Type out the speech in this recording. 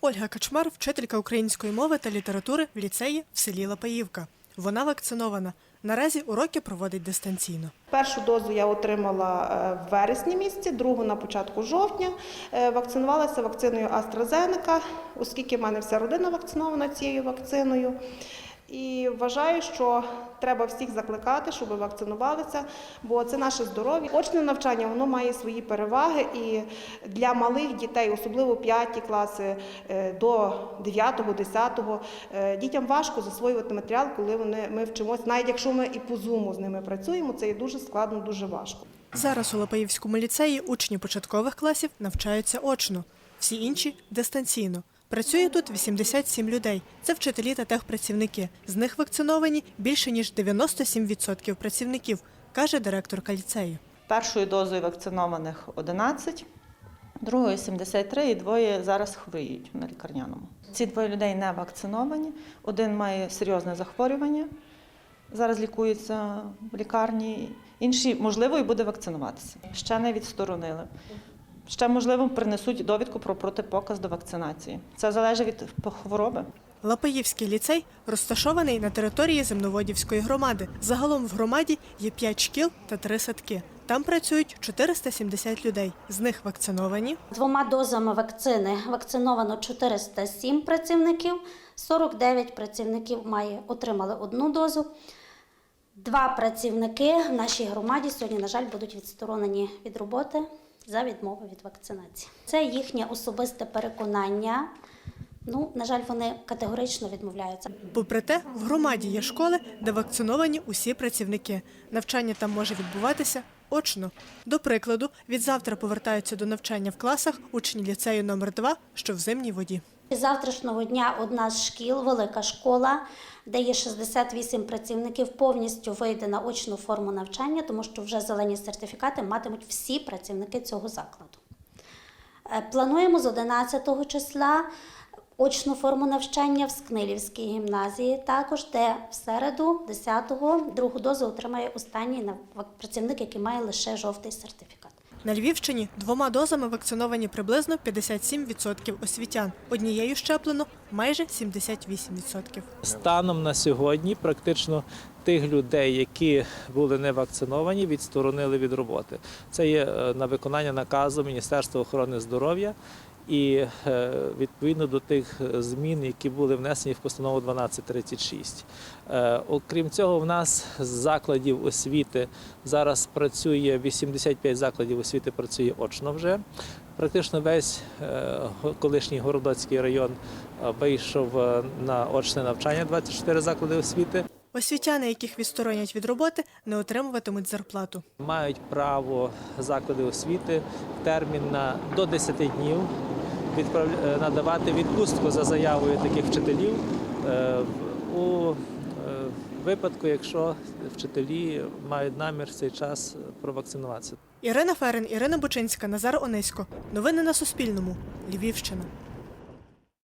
Ольга Качмар, вчителька української мови та літератури в ліцеї в селі Лапаївка. Вона вакцинована. Наразі уроки проводить дистанційно. Першу дозу я отримала е, в вересні місяці, другу на початку жовтня. Е, Вакцинувалася вакциною AstraZeneca, оскільки в мене вся родина вакцинована цією вакциною. І вважаю, що треба всіх закликати, щоб вакцинувалися, бо це наше здоров'я. Очне навчання воно має свої переваги і для малих дітей, особливо 5 класи е, до 9-10, е, дітям важко засвоювати матеріал, коли вони ми вчимося. Навіть якщо ми і по зуму з ними працюємо, це є дуже складно, дуже важко. Зараз у Лапаївському ліцеї учні початкових класів навчаються очно, всі інші дистанційно. Працює тут 87 людей. Це вчителі та техпрацівники. З них вакциновані більше ніж 97% працівників, каже директорка ліцею. Першою дозою вакцинованих 11, другою 73 і двоє зараз хворіють на лікарняному. Ці двоє людей не вакциновані. Один має серйозне захворювання, зараз лікується в лікарні. Інший, можливо, і буде вакцинуватися. Ще не відсторонили. Ще, можливо, принесуть довідку про протипоказ до вакцинації. Це залежить від хвороби. Лапаївський ліцей розташований на території Земноводівської громади. Загалом в громаді є 5 шкіл та 3 садки. Там працюють 470 людей. З них вакциновані Двома дозами вакцини вакциновано 407 працівників, 49 працівників має, отримали одну дозу. Два працівники в нашій громаді сьогодні, на жаль, будуть відсторонені від роботи за відмову від вакцинації. Це їхнє особисте переконання. Ну, на жаль, вони категорично відмовляються. Попри те, в громаді є школи, де вакциновані усі працівники. Навчання там може відбуватися очно. До прикладу, від завтра повертаються до навчання в класах учні ліцею номер 2 що в зимній воді. Завтрашнього дня одна з шкіл, велика школа, де є 68 працівників, повністю вийде на очну форму навчання, тому що вже зелені сертифікати матимуть всі працівники цього закладу. Е, Плануємо з 11 числа очну форму навчання в Скнилівській гімназії, також де в середу, 10-го, другу дозу отримає останній працівник, який має лише жовтий сертифікат. На Львівщині двома дозами вакциновані приблизно 57% освітян. Однією щеплено майже 78%. Станом на сьогодні практично тих людей, які були не вакциновані, відсторонили від роботи. Це є е, на виконання наказу Міністерства охорони здоров'я. І е, відповідно до тих е, змін, які були внесені в постанову 1236. Е, Окрім цього, в нас з закладів освіти зараз працює 85 закладів освіти працює очно вже. Практично весь колишній Городоцький район вийшов на очне навчання 24 заклади освіти. Освітяни, яких відсторонять від роботи, не отримуватимуть зарплату. Мають право заклади освіти термін на до 10 днів надавати відпустку за заявою таких вчителів е, у е, випадку, якщо вчителі мають намір в цей час провакцинуватися. Ірина Ферен, Ірина Бучинська, Назар Онисько. Новини на Суспільному. Львівщина.